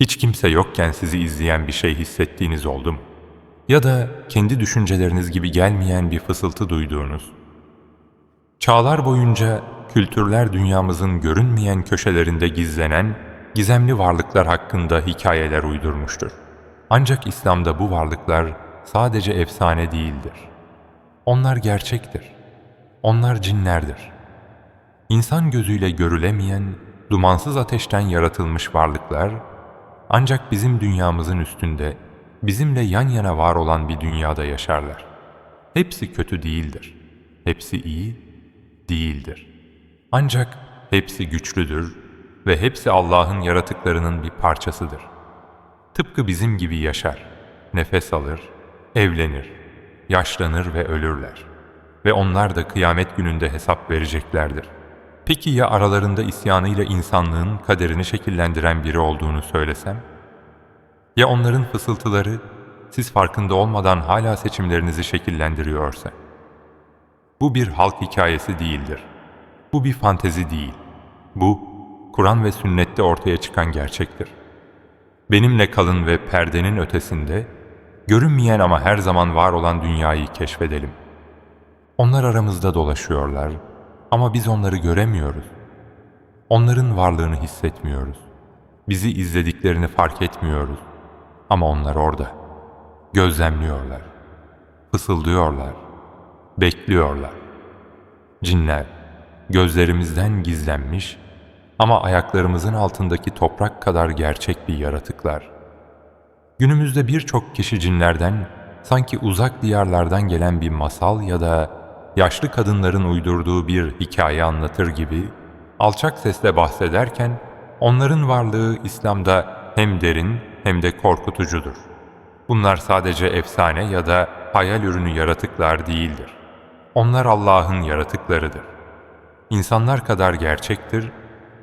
Hiç kimse yokken sizi izleyen bir şey hissettiğiniz oldu mu? Ya da kendi düşünceleriniz gibi gelmeyen bir fısıltı duyduğunuz? Çağlar boyunca kültürler dünyamızın görünmeyen köşelerinde gizlenen gizemli varlıklar hakkında hikayeler uydurmuştur. Ancak İslam'da bu varlıklar sadece efsane değildir. Onlar gerçektir. Onlar cinlerdir. İnsan gözüyle görülemeyen, dumansız ateşten yaratılmış varlıklar, ancak bizim dünyamızın üstünde, bizimle yan yana var olan bir dünyada yaşarlar. Hepsi kötü değildir. Hepsi iyi değildir. Ancak hepsi güçlüdür ve hepsi Allah'ın yaratıklarının bir parçasıdır. Tıpkı bizim gibi yaşar, nefes alır, evlenir, yaşlanır ve ölürler. Ve onlar da kıyamet gününde hesap vereceklerdir. Peki ya aralarında isyanıyla insanlığın kaderini şekillendiren biri olduğunu söylesem? Ya onların fısıltıları siz farkında olmadan hala seçimlerinizi şekillendiriyorsa? Bu bir halk hikayesi değildir. Bu bir fantezi değil. Bu, Kur'an ve sünnette ortaya çıkan gerçektir. Benimle kalın ve perdenin ötesinde, görünmeyen ama her zaman var olan dünyayı keşfedelim. Onlar aramızda dolaşıyorlar ama biz onları göremiyoruz. Onların varlığını hissetmiyoruz. Bizi izlediklerini fark etmiyoruz. Ama onlar orada. Gözlemliyorlar. Fısıldıyorlar. Bekliyorlar. Cinler, gözlerimizden gizlenmiş ama ayaklarımızın altındaki toprak kadar gerçek bir yaratıklar. Günümüzde birçok kişi cinlerden sanki uzak diyarlardan gelen bir masal ya da yaşlı kadınların uydurduğu bir hikaye anlatır gibi alçak sesle bahsederken onların varlığı İslam'da hem derin hem de korkutucudur. Bunlar sadece efsane ya da hayal ürünü yaratıklar değildir. Onlar Allah'ın yaratıklarıdır. İnsanlar kadar gerçektir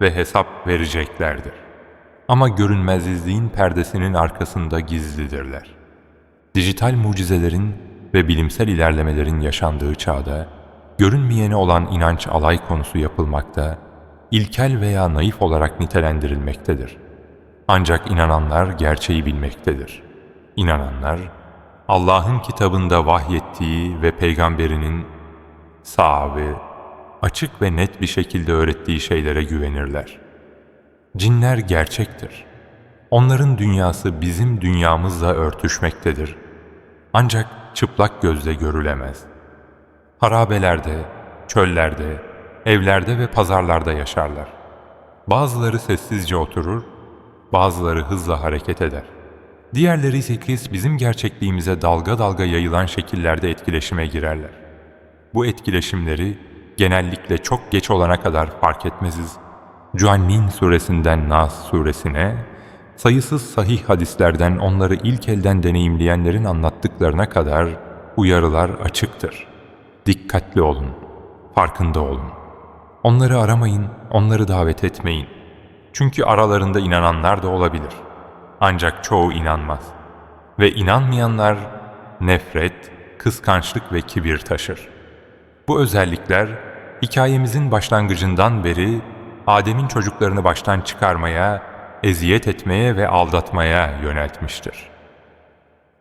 ve hesap vereceklerdir. Ama görünmezliğin perdesinin arkasında gizlidirler. Dijital mucizelerin ve bilimsel ilerlemelerin yaşandığı çağda, görünmeyeni olan inanç alay konusu yapılmakta, ilkel veya naif olarak nitelendirilmektedir. Ancak inananlar gerçeği bilmektedir. İnananlar, Allah'ın kitabında vahyettiği ve peygamberinin sahabe, açık ve net bir şekilde öğrettiği şeylere güvenirler. Cinler gerçektir. Onların dünyası bizim dünyamızla örtüşmektedir. Ancak çıplak gözle görülemez. Harabelerde, çöllerde, evlerde ve pazarlarda yaşarlar. Bazıları sessizce oturur, bazıları hızla hareket eder. Diğerleri ise bizim gerçekliğimize dalga dalga yayılan şekillerde etkileşime girerler. Bu etkileşimleri genellikle çok geç olana kadar fark etmeziz. Cuannin suresinden Nas suresine, sayısız sahih hadislerden onları ilk elden deneyimleyenlerin anlattıklarına kadar uyarılar açıktır. Dikkatli olun, farkında olun. Onları aramayın, onları davet etmeyin. Çünkü aralarında inananlar da olabilir. Ancak çoğu inanmaz. Ve inanmayanlar nefret, kıskançlık ve kibir taşır. Bu özellikler hikayemizin başlangıcından beri Adem'in çocuklarını baştan çıkarmaya, eziyet etmeye ve aldatmaya yöneltmiştir.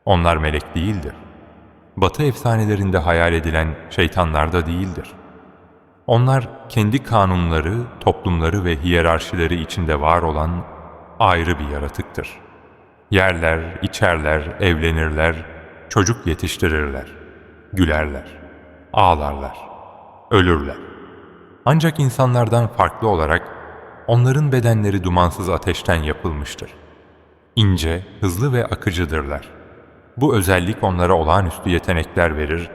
Onlar melek değildir. Batı efsanelerinde hayal edilen şeytanlar da değildir. Onlar kendi kanunları, toplumları ve hiyerarşileri içinde var olan ayrı bir yaratıktır. Yerler, içerler, evlenirler, çocuk yetiştirirler, gülerler, ağlarlar, ölürler. Ancak insanlardan farklı olarak onların bedenleri dumansız ateşten yapılmıştır. İnce, hızlı ve akıcıdırlar. Bu özellik onlara olağanüstü yetenekler verir,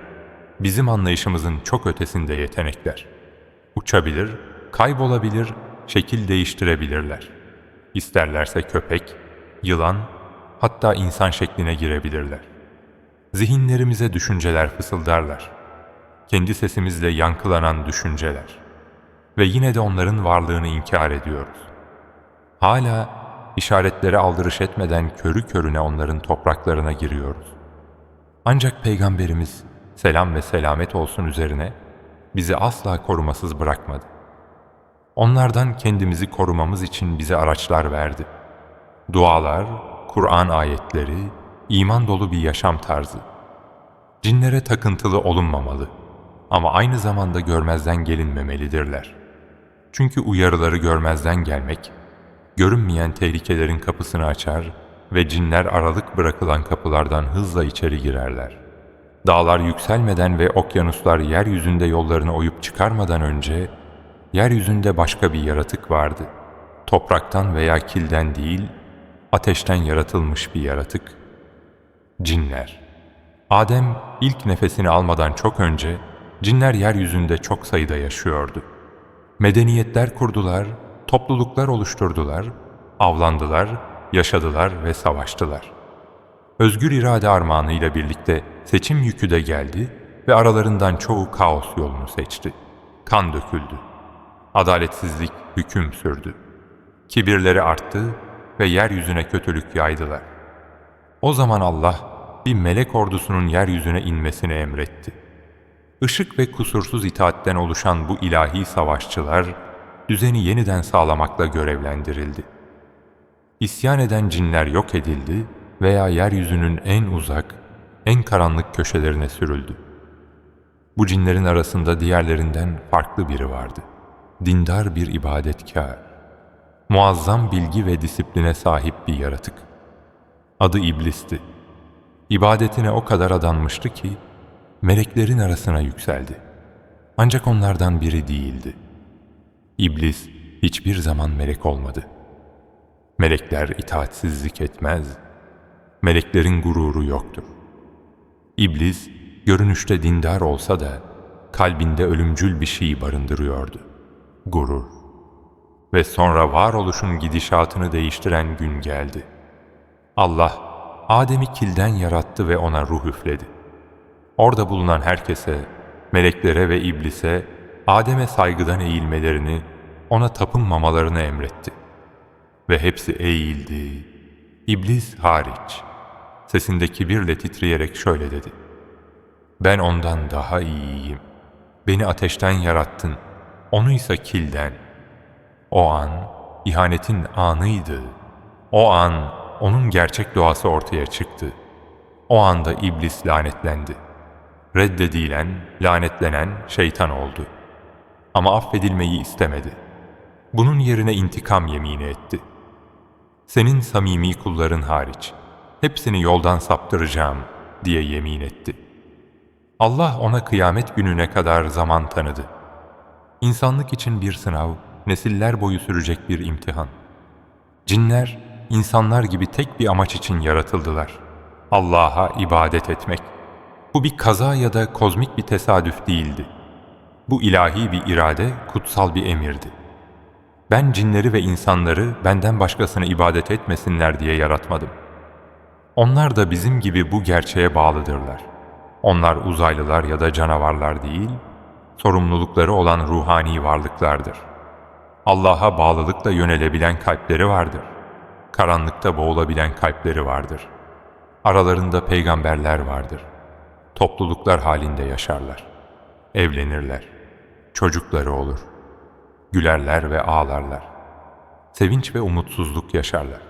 bizim anlayışımızın çok ötesinde yetenekler. Uçabilir, kaybolabilir, şekil değiştirebilirler. İsterlerse köpek, yılan, hatta insan şekline girebilirler. Zihinlerimize düşünceler fısıldarlar. Kendi sesimizle yankılanan düşünceler. Ve yine de onların varlığını inkar ediyoruz. Hala işaretlere aldırış etmeden körü körüne onların topraklarına giriyoruz. Ancak Peygamberimiz selam ve selamet olsun üzerine bizi asla korumasız bırakmadı. Onlardan kendimizi korumamız için bize araçlar verdi. Dualar, Kur'an ayetleri, iman dolu bir yaşam tarzı. Cinlere takıntılı olunmamalı ama aynı zamanda görmezden gelinmemelidirler. Çünkü uyarıları görmezden gelmek, görünmeyen tehlikelerin kapısını açar ve cinler aralık bırakılan kapılardan hızla içeri girerler. Dağlar yükselmeden ve okyanuslar yeryüzünde yollarını oyup çıkarmadan önce, yeryüzünde başka bir yaratık vardı. Topraktan veya kilden değil, ateşten yaratılmış bir yaratık. Cinler. Adem ilk nefesini almadan çok önce, cinler yeryüzünde çok sayıda yaşıyordu. Medeniyetler kurdular, topluluklar oluşturdular, avlandılar, yaşadılar ve savaştılar. Özgür irade armağanıyla birlikte seçim yükü de geldi ve aralarından çoğu kaos yolunu seçti. Kan döküldü. Adaletsizlik hüküm sürdü. Kibirleri arttı ve yeryüzüne kötülük yaydılar. O zaman Allah bir melek ordusunun yeryüzüne inmesini emretti. Işık ve kusursuz itaatten oluşan bu ilahi savaşçılar, düzeni yeniden sağlamakla görevlendirildi. İsyan eden cinler yok edildi veya yeryüzünün en uzak, en karanlık köşelerine sürüldü. Bu cinlerin arasında diğerlerinden farklı biri vardı. Dindar bir ibadetkar, muazzam bilgi ve disipline sahip bir yaratık. Adı İblis'ti. İbadetine o kadar adanmıştı ki, meleklerin arasına yükseldi. Ancak onlardan biri değildi. İblis hiçbir zaman melek olmadı. Melekler itaatsizlik etmez. Meleklerin gururu yoktur. İblis görünüşte dindar olsa da kalbinde ölümcül bir şey barındırıyordu. Gurur. Ve sonra varoluşun gidişatını değiştiren gün geldi. Allah Adem'i kilden yarattı ve ona ruh üfledi. Orada bulunan herkese, meleklere ve iblise Adem'e saygıdan eğilmelerini, ona tapınmamalarını emretti. Ve hepsi eğildi. İblis hariç. Sesinde kibirle titreyerek şöyle dedi. Ben ondan daha iyiyim. Beni ateşten yarattın, onu ise kilden. O an ihanetin anıydı. O an onun gerçek doğası ortaya çıktı. O anda iblis lanetlendi. Reddedilen, lanetlenen şeytan oldu. Ama affedilmeyi istemedi. Bunun yerine intikam yemini etti. Senin samimi kulların hariç, hepsini yoldan saptıracağım diye yemin etti. Allah ona kıyamet gününe kadar zaman tanıdı. İnsanlık için bir sınav, nesiller boyu sürecek bir imtihan. Cinler, insanlar gibi tek bir amaç için yaratıldılar. Allah'a ibadet etmek. Bu bir kaza ya da kozmik bir tesadüf değildi. Bu ilahi bir irade, kutsal bir emirdi. Ben cinleri ve insanları benden başkasını ibadet etmesinler diye yaratmadım. Onlar da bizim gibi bu gerçeğe bağlıdırlar. Onlar uzaylılar ya da canavarlar değil, sorumlulukları olan ruhani varlıklardır. Allah'a bağlılıkla yönelebilen kalpleri vardır. Karanlıkta boğulabilen kalpleri vardır. Aralarında peygamberler vardır. Topluluklar halinde yaşarlar. Evlenirler. Çocukları olur. Gülerler ve ağlarlar. Sevinç ve umutsuzluk yaşarlar.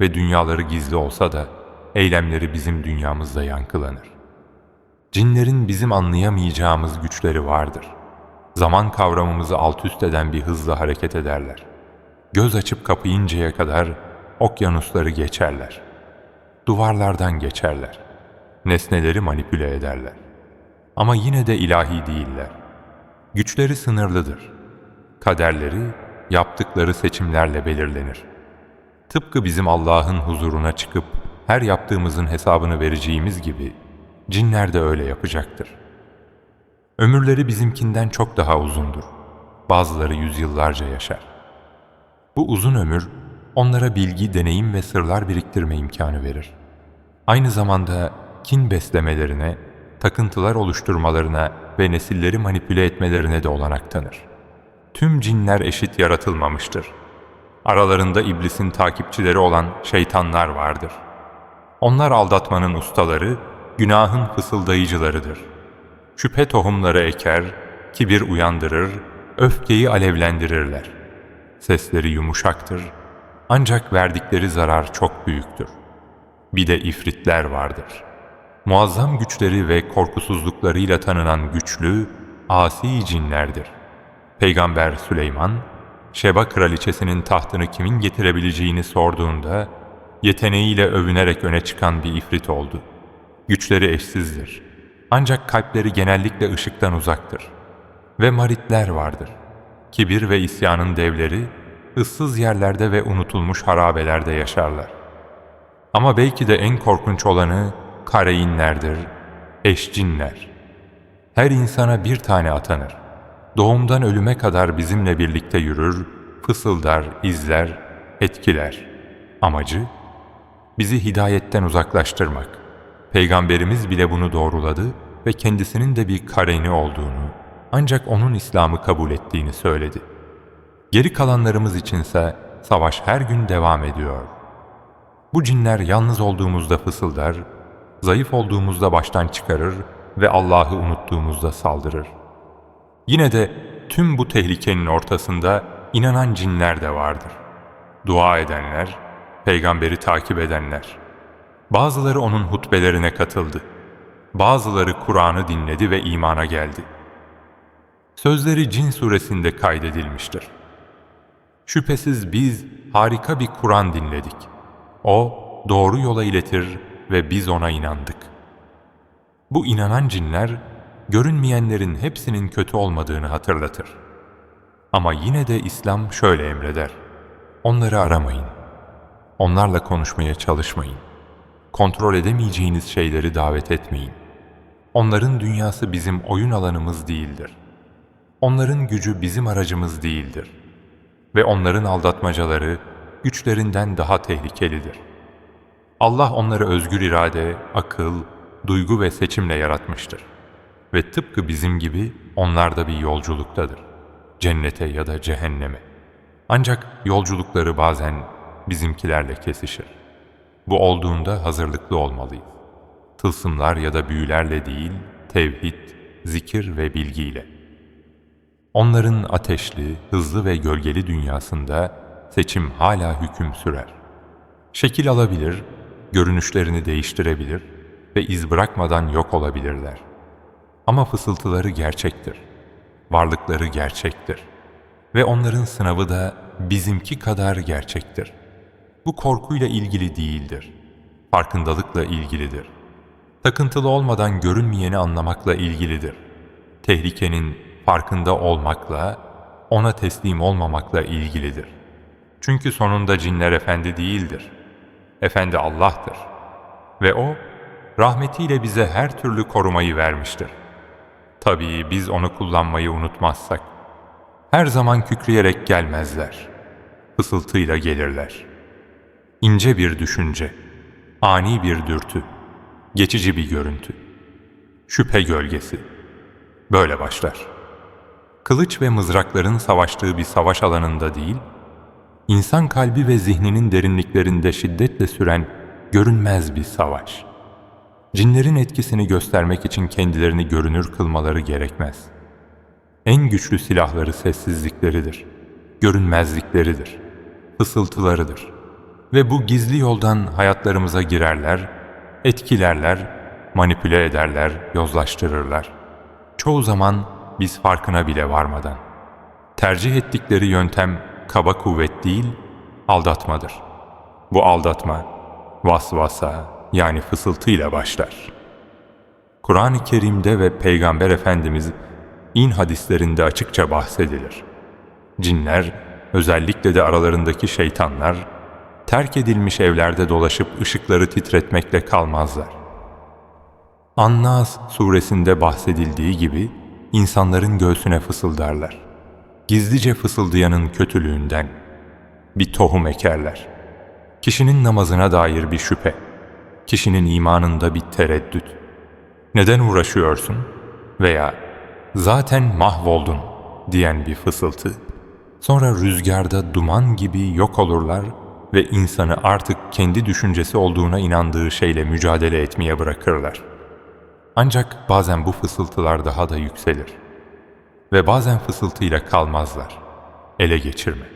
Ve dünyaları gizli olsa da eylemleri bizim dünyamızda yankılanır. Cinlerin bizim anlayamayacağımız güçleri vardır. Zaman kavramımızı alt üst eden bir hızla hareket ederler. Göz açıp kapayıncaya kadar okyanusları geçerler. Duvarlardan geçerler. Nesneleri manipüle ederler. Ama yine de ilahi değiller. Güçleri sınırlıdır. Kaderleri yaptıkları seçimlerle belirlenir. Tıpkı bizim Allah'ın huzuruna çıkıp her yaptığımızın hesabını vereceğimiz gibi cinler de öyle yapacaktır. Ömürleri bizimkinden çok daha uzundur. Bazıları yüzyıllarca yaşar. Bu uzun ömür onlara bilgi, deneyim ve sırlar biriktirme imkanı verir. Aynı zamanda kin beslemelerine, takıntılar oluşturmalarına ve nesilleri manipüle etmelerine de olanak tanır. Tüm cinler eşit yaratılmamıştır. Aralarında iblisin takipçileri olan şeytanlar vardır. Onlar aldatmanın ustaları, günahın fısıldayıcılarıdır. Şüphe tohumları eker, kibir uyandırır, öfkeyi alevlendirirler. Sesleri yumuşaktır, Ancak verdikleri zarar çok büyüktür. Bir de ifritler vardır. Muazzam güçleri ve korkusuzluklarıyla tanınan güçlü, asi cinlerdir. Peygamber Süleyman, Şeba kraliçesinin tahtını kimin getirebileceğini sorduğunda, yeteneğiyle övünerek öne çıkan bir ifrit oldu. Güçleri eşsizdir. Ancak kalpleri genellikle ışıktan uzaktır. Ve maritler vardır. Kibir ve isyanın devleri, ıssız yerlerde ve unutulmuş harabelerde yaşarlar. Ama belki de en korkunç olanı kareinlerdir, eşcinler. Her insana bir tane atanır. Doğumdan ölüme kadar bizimle birlikte yürür, fısıldar, izler, etkiler. Amacı, bizi hidayetten uzaklaştırmak. Peygamberimiz bile bunu doğruladı ve kendisinin de bir kareni olduğunu, ancak onun İslam'ı kabul ettiğini söyledi. Geri kalanlarımız içinse savaş her gün devam ediyor. Bu cinler yalnız olduğumuzda fısıldar, zayıf olduğumuzda baştan çıkarır ve Allah'ı unuttuğumuzda saldırır. Yine de tüm bu tehlikenin ortasında inanan cinler de vardır. Dua edenler, peygamberi takip edenler. Bazıları onun hutbelerine katıldı. Bazıları Kur'an'ı dinledi ve imana geldi. Sözleri Cin suresinde kaydedilmiştir. Şüphesiz biz harika bir Kur'an dinledik. O doğru yola iletir ve biz ona inandık. Bu inanan cinler, görünmeyenlerin hepsinin kötü olmadığını hatırlatır. Ama yine de İslam şöyle emreder. Onları aramayın. Onlarla konuşmaya çalışmayın. Kontrol edemeyeceğiniz şeyleri davet etmeyin. Onların dünyası bizim oyun alanımız değildir. Onların gücü bizim aracımız değildir. Ve onların aldatmacaları güçlerinden daha tehlikelidir. Allah onları özgür irade, akıl, duygu ve seçimle yaratmıştır. Ve tıpkı bizim gibi onlar da bir yolculuktadır. Cennete ya da cehenneme. Ancak yolculukları bazen bizimkilerle kesişir. Bu olduğunda hazırlıklı olmalıyız. Tılsımlar ya da büyülerle değil, tevhid, zikir ve bilgiyle. Onların ateşli, hızlı ve gölgeli dünyasında seçim hala hüküm sürer. Şekil alabilir, görünüşlerini değiştirebilir ve iz bırakmadan yok olabilirler. Ama fısıltıları gerçektir. Varlıkları gerçektir. Ve onların sınavı da bizimki kadar gerçektir. Bu korkuyla ilgili değildir. Farkındalıkla ilgilidir. Takıntılı olmadan görünmeyeni anlamakla ilgilidir. Tehlikenin farkında olmakla, ona teslim olmamakla ilgilidir. Çünkü sonunda cinler efendi değildir. Efendi Allah'tır. Ve O, rahmetiyle bize her türlü korumayı vermiştir. Tabii biz onu kullanmayı unutmazsak. Her zaman kükreyerek gelmezler. Fısıltıyla gelirler. İnce bir düşünce, ani bir dürtü, geçici bir görüntü, şüphe gölgesi. Böyle başlar. Kılıç ve mızrakların savaştığı bir savaş alanında değil, insan kalbi ve zihninin derinliklerinde şiddetle süren görünmez bir savaş. Cinlerin etkisini göstermek için kendilerini görünür kılmaları gerekmez. En güçlü silahları sessizlikleridir, görünmezlikleridir, fısıltılarıdır. Ve bu gizli yoldan hayatlarımıza girerler, etkilerler, manipüle ederler, yozlaştırırlar. Çoğu zaman biz farkına bile varmadan. Tercih ettikleri yöntem kaba kuvvet değil, aldatmadır. Bu aldatma, vasvasa yani fısıltıyla başlar. Kur'an-ı Kerim'de ve Peygamber Efendimiz in hadislerinde açıkça bahsedilir. Cinler, özellikle de aralarındaki şeytanlar, terk edilmiş evlerde dolaşıp ışıkları titretmekle kalmazlar. Annas suresinde bahsedildiği gibi insanların göğsüne fısıldarlar. Gizlice fısıldayanın kötülüğünden bir tohum ekerler. Kişinin namazına dair bir şüphe, kişinin imanında bir tereddüt. Neden uğraşıyorsun? Veya zaten mahvoldun diyen bir fısıltı. Sonra rüzgarda duman gibi yok olurlar ve insanı artık kendi düşüncesi olduğuna inandığı şeyle mücadele etmeye bırakırlar. Ancak bazen bu fısıltılar daha da yükselir. Ve bazen fısıltıyla kalmazlar. Ele geçirme.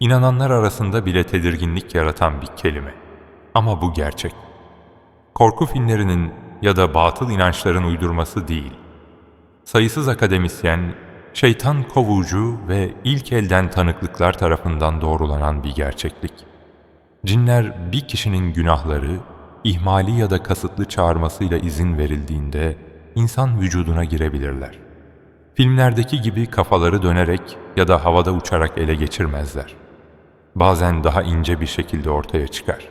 İnananlar arasında bile tedirginlik yaratan bir kelime. Ama bu gerçek. Korku filmlerinin ya da batıl inançların uydurması değil. Sayısız akademisyen, şeytan kovucu ve ilk elden tanıklıklar tarafından doğrulanan bir gerçeklik. Cinler bir kişinin günahları, ihmali ya da kasıtlı çağırmasıyla izin verildiğinde insan vücuduna girebilirler. Filmlerdeki gibi kafaları dönerek ya da havada uçarak ele geçirmezler. Bazen daha ince bir şekilde ortaya çıkar.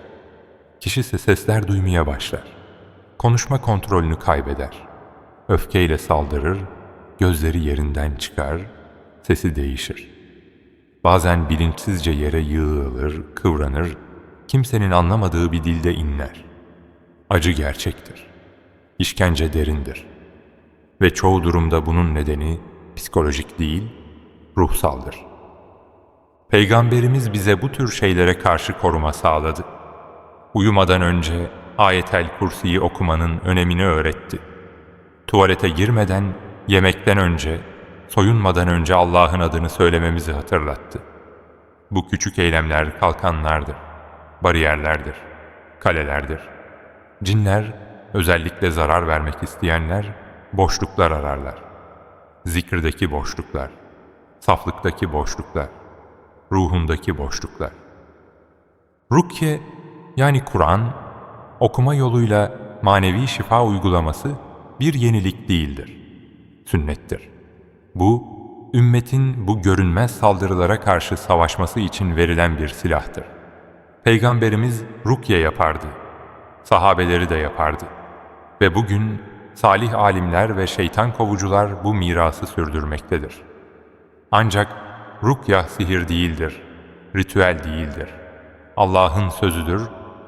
Kişi sesler duymaya başlar. Konuşma kontrolünü kaybeder. Öfkeyle saldırır, gözleri yerinden çıkar, sesi değişir. Bazen bilinçsizce yere yığılır, kıvranır, kimsenin anlamadığı bir dilde inler. Acı gerçektir. İşkence derindir. Ve çoğu durumda bunun nedeni psikolojik değil, ruhsaldır. Peygamberimiz bize bu tür şeylere karşı koruma sağladı. Uyumadan önce ayetel kursiyi okumanın önemini öğretti. Tuvalete girmeden, yemekten önce, soyunmadan önce Allah'ın adını söylememizi hatırlattı. Bu küçük eylemler kalkanlardır, bariyerlerdir, kalelerdir. Cinler, özellikle zarar vermek isteyenler, boşluklar ararlar. Zikirdeki boşluklar, saflıktaki boşluklar, ruhundaki boşluklar. Rukiye yani Kur'an, okuma yoluyla manevi şifa uygulaması bir yenilik değildir. Sünnettir. Bu, ümmetin bu görünmez saldırılara karşı savaşması için verilen bir silahtır. Peygamberimiz rukiye yapardı. Sahabeleri de yapardı. Ve bugün salih alimler ve şeytan kovucular bu mirası sürdürmektedir. Ancak rukya sihir değildir, ritüel değildir. Allah'ın sözüdür,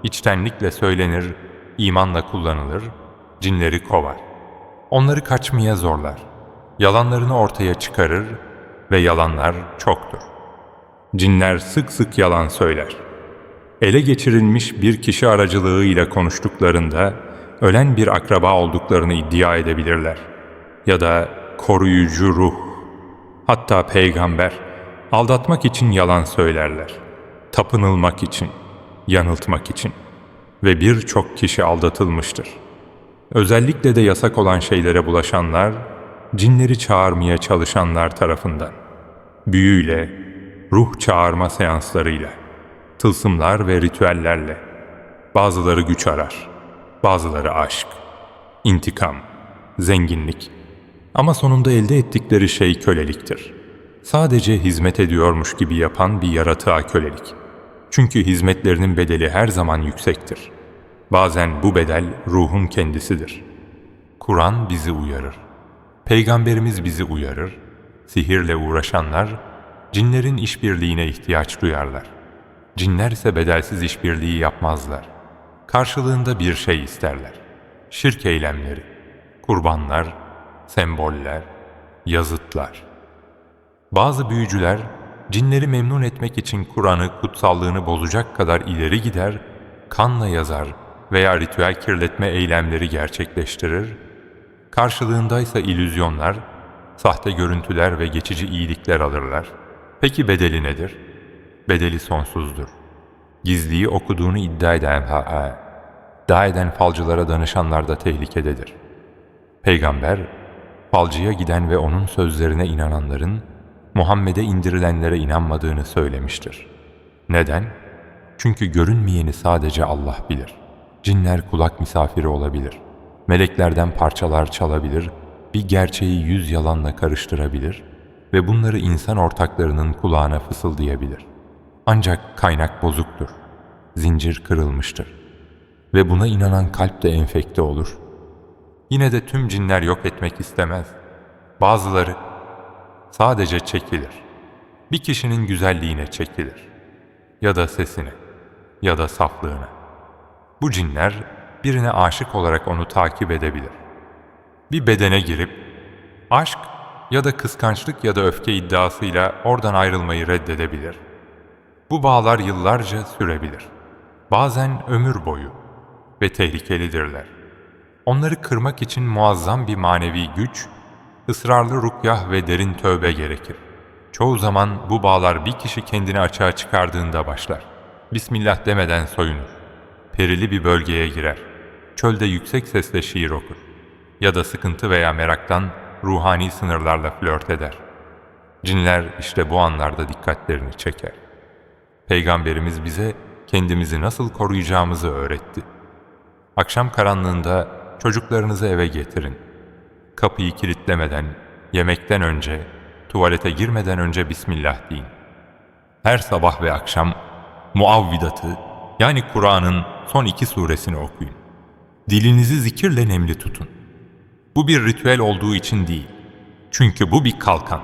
içtenlikle söylenir, imanla kullanılır, cinleri kovar. Onları kaçmaya zorlar. Yalanlarını ortaya çıkarır ve yalanlar çoktur. Cinler sık sık yalan söyler. Ele geçirilmiş bir kişi aracılığıyla konuştuklarında ölen bir akraba olduklarını iddia edebilirler. Ya da koruyucu ruh, hatta peygamber aldatmak için yalan söylerler. Tapınılmak için, yanıltmak için ve birçok kişi aldatılmıştır. Özellikle de yasak olan şeylere bulaşanlar, cinleri çağırmaya çalışanlar tarafından. Büyüyle, ruh çağırma seanslarıyla, tılsımlar ve ritüellerle. Bazıları güç arar, bazıları aşk, intikam, zenginlik. Ama sonunda elde ettikleri şey köleliktir. Sadece hizmet ediyormuş gibi yapan bir yaratığa kölelik. Çünkü hizmetlerinin bedeli her zaman yüksektir. Bazen bu bedel ruhun kendisidir. Kur'an bizi uyarır. Peygamberimiz bizi uyarır. Sihirle uğraşanlar cinlerin işbirliğine ihtiyaç duyarlar. Cinler ise bedelsiz işbirliği yapmazlar. Karşılığında bir şey isterler. Şirk eylemleri, kurbanlar, semboller, yazıtlar. Bazı büyücüler cinleri memnun etmek için Kur'an'ı kutsallığını bozacak kadar ileri gider, kanla yazar veya ritüel kirletme eylemleri gerçekleştirir, karşılığında ise illüzyonlar, sahte görüntüler ve geçici iyilikler alırlar. Peki bedeli nedir? Bedeli sonsuzdur. Gizliyi okuduğunu iddia eden ha, iddia eden falcılara danışanlar da tehlikededir. Peygamber, falcıya giden ve onun sözlerine inananların Muhammed'e indirilenlere inanmadığını söylemiştir. Neden? Çünkü görünmeyeni sadece Allah bilir. Cinler kulak misafiri olabilir. Meleklerden parçalar çalabilir, bir gerçeği yüz yalanla karıştırabilir ve bunları insan ortaklarının kulağına fısıldayabilir. Ancak kaynak bozuktur. Zincir kırılmıştır. Ve buna inanan kalp de enfekte olur. Yine de tüm cinler yok etmek istemez. Bazıları sadece çekilir. Bir kişinin güzelliğine çekilir. Ya da sesine, ya da saflığına. Bu cinler birine aşık olarak onu takip edebilir. Bir bedene girip, aşk ya da kıskançlık ya da öfke iddiasıyla oradan ayrılmayı reddedebilir. Bu bağlar yıllarca sürebilir. Bazen ömür boyu ve tehlikelidirler. Onları kırmak için muazzam bir manevi güç ısrarlı rukyah ve derin tövbe gerekir. Çoğu zaman bu bağlar bir kişi kendini açığa çıkardığında başlar. Bismillah demeden soyunur. Perili bir bölgeye girer. Çölde yüksek sesle şiir okur. Ya da sıkıntı veya meraktan ruhani sınırlarla flört eder. Cinler işte bu anlarda dikkatlerini çeker. Peygamberimiz bize kendimizi nasıl koruyacağımızı öğretti. Akşam karanlığında çocuklarınızı eve getirin. Kapıyı kilitlemeden, yemekten önce, tuvalete girmeden önce Bismillah deyin. Her sabah ve akşam muavvidatı yani Kur'an'ın son iki suresini okuyun. Dilinizi zikirle nemli tutun. Bu bir ritüel olduğu için değil. Çünkü bu bir kalkan.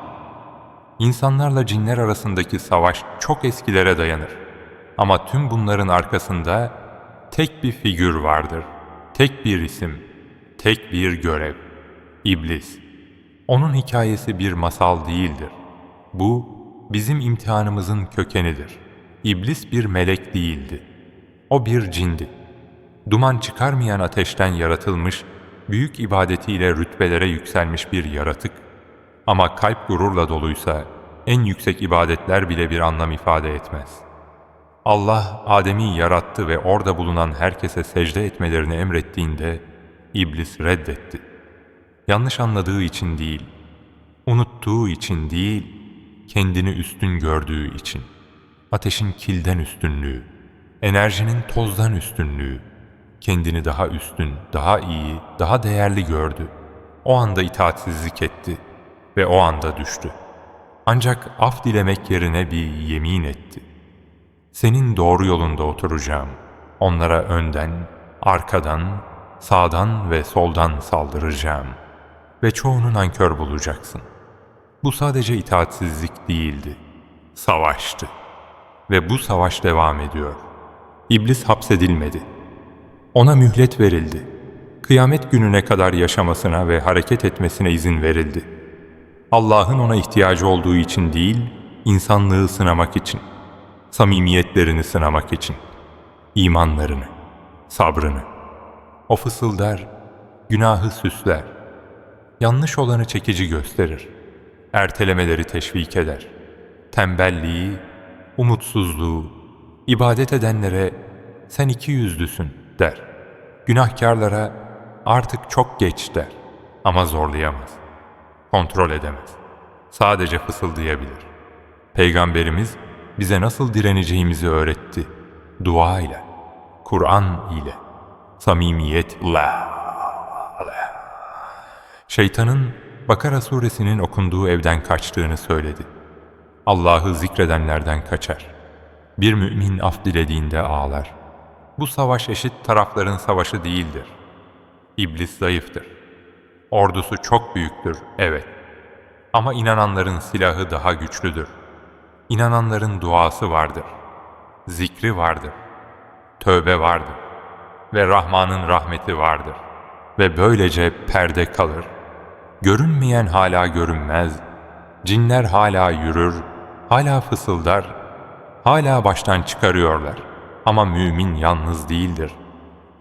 İnsanlarla cinler arasındaki savaş çok eskilere dayanır. Ama tüm bunların arkasında tek bir figür vardır. Tek bir isim, tek bir görev. İblis. Onun hikayesi bir masal değildir. Bu bizim imtihanımızın kökenidir. İblis bir melek değildi. O bir cindi. Duman çıkarmayan ateşten yaratılmış, büyük ibadetiyle rütbelere yükselmiş bir yaratık. Ama kalp gururla doluysa en yüksek ibadetler bile bir anlam ifade etmez. Allah Adem'i yarattı ve orada bulunan herkese secde etmelerini emrettiğinde iblis reddetti. Yanlış anladığı için değil, unuttuğu için değil, kendini üstün gördüğü için. Ateşin kilden üstünlüğü, enerjinin tozdan üstünlüğü, kendini daha üstün, daha iyi, daha değerli gördü. O anda itaatsizlik etti ve o anda düştü. Ancak af dilemek yerine bir yemin etti. Senin doğru yolunda oturacağım. Onlara önden, arkadan, sağdan ve soldan saldıracağım. Ve çoğunu nankör bulacaksın. Bu sadece itaatsizlik değildi. Savaştı. Ve bu savaş devam ediyor. İblis hapsedilmedi. Ona mühlet verildi. Kıyamet gününe kadar yaşamasına ve hareket etmesine izin verildi. Allah'ın ona ihtiyacı olduğu için değil, insanlığı sınamak için, samimiyetlerini sınamak için, imanlarını, sabrını. O fısıldar, günahı süsler, yanlış olanı çekici gösterir, ertelemeleri teşvik eder, tembelliği, umutsuzluğu, ibadet edenlere sen iki yüzlüsün der. Günahkarlara artık çok geç der ama zorlayamaz. Kontrol edemez. Sadece fısıldayabilir. Peygamberimiz bize nasıl direneceğimizi öğretti. Dua ile, Kur'an ile, samimiyet ile. Şeytanın Bakara suresinin okunduğu evden kaçtığını söyledi. Allah'ı zikredenlerden kaçar. Bir mümin af dilediğinde ağlar. Bu savaş eşit tarafların savaşı değildir. İblis zayıftır. Ordusu çok büyüktür, evet. Ama inananların silahı daha güçlüdür. İnananların duası vardır. Zikri vardır. Tövbe vardır. Ve Rahman'ın rahmeti vardır. Ve böylece perde kalır. Görünmeyen hala görünmez. Cinler hala yürür, hala fısıldar, hala baştan çıkarıyorlar. Ama mümin yalnız değildir.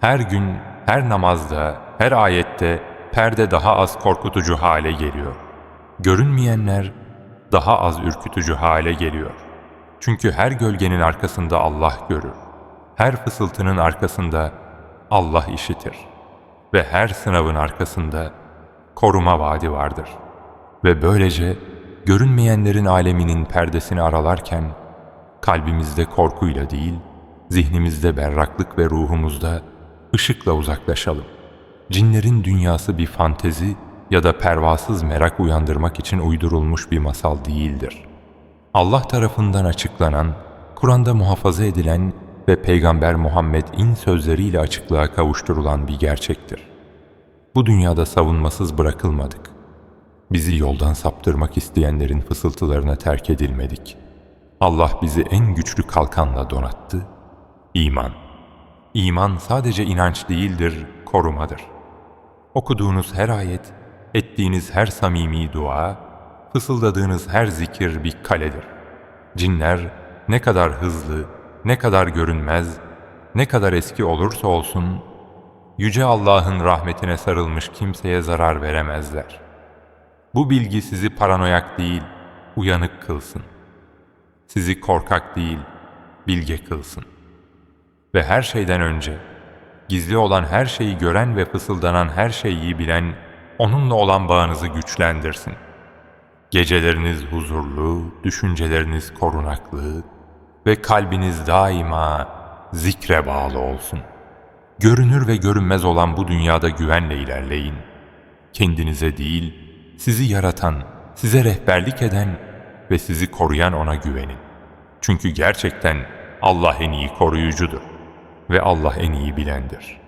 Her gün, her namazda, her ayette perde daha az korkutucu hale geliyor. Görünmeyenler daha az ürkütücü hale geliyor. Çünkü her gölgenin arkasında Allah görür. Her fısıltının arkasında Allah işitir. Ve her sınavın arkasında koruma vaadi vardır. Ve böylece görünmeyenlerin aleminin perdesini aralarken kalbimizde korkuyla değil, zihnimizde berraklık ve ruhumuzda ışıkla uzaklaşalım. Cinlerin dünyası bir fantezi ya da pervasız merak uyandırmak için uydurulmuş bir masal değildir. Allah tarafından açıklanan, Kur'an'da muhafaza edilen ve Peygamber Muhammed'in sözleriyle açıklığa kavuşturulan bir gerçektir. Bu dünyada savunmasız bırakılmadık. Bizi yoldan saptırmak isteyenlerin fısıltılarına terk edilmedik. Allah bizi en güçlü kalkanla donattı. İman. İman sadece inanç değildir, korumadır. Okuduğunuz her ayet, ettiğiniz her samimi dua, fısıldadığınız her zikir bir kaledir. Cinler ne kadar hızlı, ne kadar görünmez, ne kadar eski olursa olsun, Yüce Allah'ın rahmetine sarılmış kimseye zarar veremezler. Bu bilgi sizi paranoyak değil, uyanık kılsın. Sizi korkak değil, bilge kılsın. Ve her şeyden önce, gizli olan her şeyi gören ve fısıldanan her şeyi bilen, onunla olan bağınızı güçlendirsin. Geceleriniz huzurlu, düşünceleriniz korunaklı ve kalbiniz daima zikre bağlı olsun. Görünür ve görünmez olan bu dünyada güvenle ilerleyin. Kendinize değil, sizi yaratan, size rehberlik eden ve sizi koruyan ona güvenin. Çünkü gerçekten Allah en iyi koruyucudur ve Allah en iyi bilendir.''